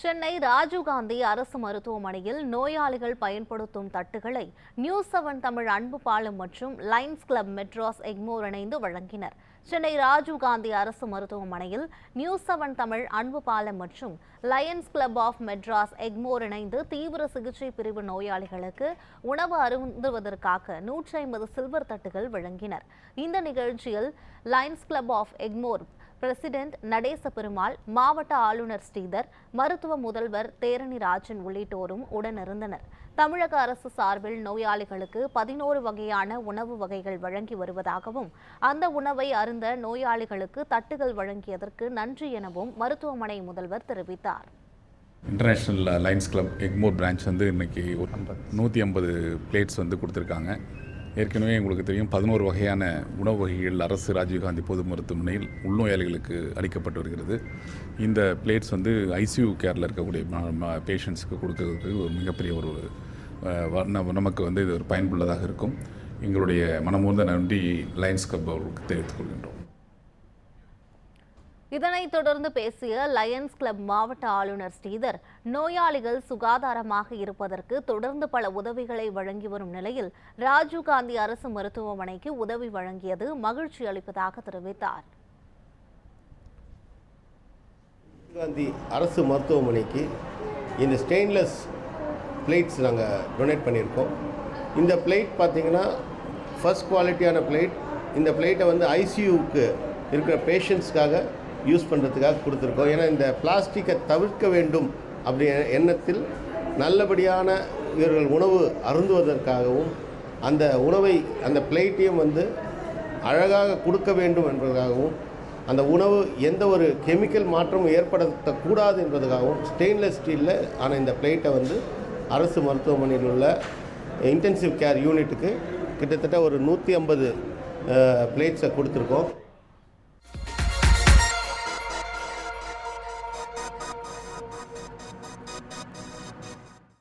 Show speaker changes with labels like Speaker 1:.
Speaker 1: சென்னை ராஜீவ்காந்தி அரசு மருத்துவமனையில் நோயாளிகள் பயன்படுத்தும் தட்டுகளை நியூஸ் செவன் தமிழ் அன்பு பாலம் மற்றும் லைன்ஸ் கிளப் மெட்ராஸ் எக்மோர் இணைந்து வழங்கினர். சென்னை ராஜீவ்காந்தி அரசு மருத்துவமனையில் நியூஸ் செவன் தமிழ் அன்பு பாலம் மற்றும் Lions Club of Madras Egmore இணைந்து தீவிர சிகிச்சை பிரிவு நோயாளிகளுக்கு உணவு அருந்துவதற்காக நூற்றி ஐம்பது சில்வர் தட்டுகள் வழங்கினர். இந்த நிகழ்ச்சியில் Lions Club of Egmore president Natesa Perumal மாவட்ட ஆளுநர் ஸ்ரீதர் மருத்துவ முதல்வர் தேரணி ராஜன் உள்ளிட்டோரும் உடனிருந்தனர். தமிழக அரசு சார்பில் நோயாளிகளுக்கு பதினோரு வகையான உணவு வகைகள் வழங்கி வருவதாகவும் அந்த உணவை அருந்த நோயாளிகளுக்கு தட்டுகள் வழங்கியதற்கு நன்றி எனவும் மருத்துவமனை முதல்வர் தெரிவித்தார்.
Speaker 2: International Lions Club Egmore branch வந்து இன்னைக்கு ஒரு நூற்றி ஐம்பது பிளேட்ஸ் வந்து கொடுத்துருக்காங்க. ஏற்கனவே உங்களுக்கு தெரியும் பதினோரு வகையான உணவு வகைகள் அரசு ராஜீவ்காந்தி பொது மருத்துவமனையில் உள்நோயாளிகளுக்கு அளிக்கப்பட்டு வருகிறது. இந்த பிளேட்ஸ் வந்து ஐசியூ கேரில் இருக்கக்கூடிய பேஷண்ட்ஸுக்கு கொடுக்கறதுக்கு ஒரு மிகப்பெரிய ஒரு நமக்கு வந்து இது ஒரு பயனுள்ளதாக இருக்கும். எங்களுடைய மனமூர்ந்த நன்றி லயன்ஸ் கப் அவர்களுக்கு தெரிவித்துக் கொள்கின்றோம்.
Speaker 1: இதனைத் தொடர்ந்து பேசிய லயன்ஸ் கிளப் மாவட்ட ஆளுநர் ஸ்ரீதர் நோயாளிகள் சுகாதாரமாக இருப்பதற்கு தொடர்ந்து பல உதவிகளை வழங்கி வரும் நிலையில் ராஜீவ்காந்தி அரசு மருத்துவமனைக்கு உதவி வழங்கியது மகிழ்ச்சி அளிப்பதாக தெரிவித்தார்.
Speaker 3: காந்தி அரசு மருத்துவமனைக்கு இந்த ஸ்டெயின்லெஸ் பிளேட்ஸ் நாங்கள் டொனேட் பண்ணியிருக்கோம். இந்த பிளேட் பார்த்தீங்கன்னா ஃபர்ஸ்ட் குவாலிட்டியான பிளேட் இந்த பிளேட்டை வந்து ஐசியூவுக்கு இருக்கிற பேஷண்ட்ஸ்க்காக யூஸ் பண்ணுறதுக்காக கொடுத்துருக்கோம். ஏன்னா இந்த பிளாஸ்டிக்கை தவிர்க்க வேண்டும் அப்படி எண்ணத்தில் நல்லபடியான இவர்கள் உணவு அருந்துவதற்காகவும் அந்த உணவை அந்த பிளேட்டையும் வந்து அழகாக கொடுக்க வேண்டும் என்பதற்காகவும் அந்த உணவு எந்த ஒரு கெமிக்கல் மாற்றமும் ஏற்படுத்தக்கூடாது என்பதற்காகவும் ஸ்டெயின்லெஸ் ஸ்டீலில் ஆன இந்த பிளேட்டை வந்து அரசு மருத்துவமனையில் உள்ள இன்டென்சிவ் கேர் யூனிட்டுக்கு கிட்டத்தட்ட ஒரு நூற்றி ஐம்பது பிளேட்ஸை கொடுத்துருக்கோம்.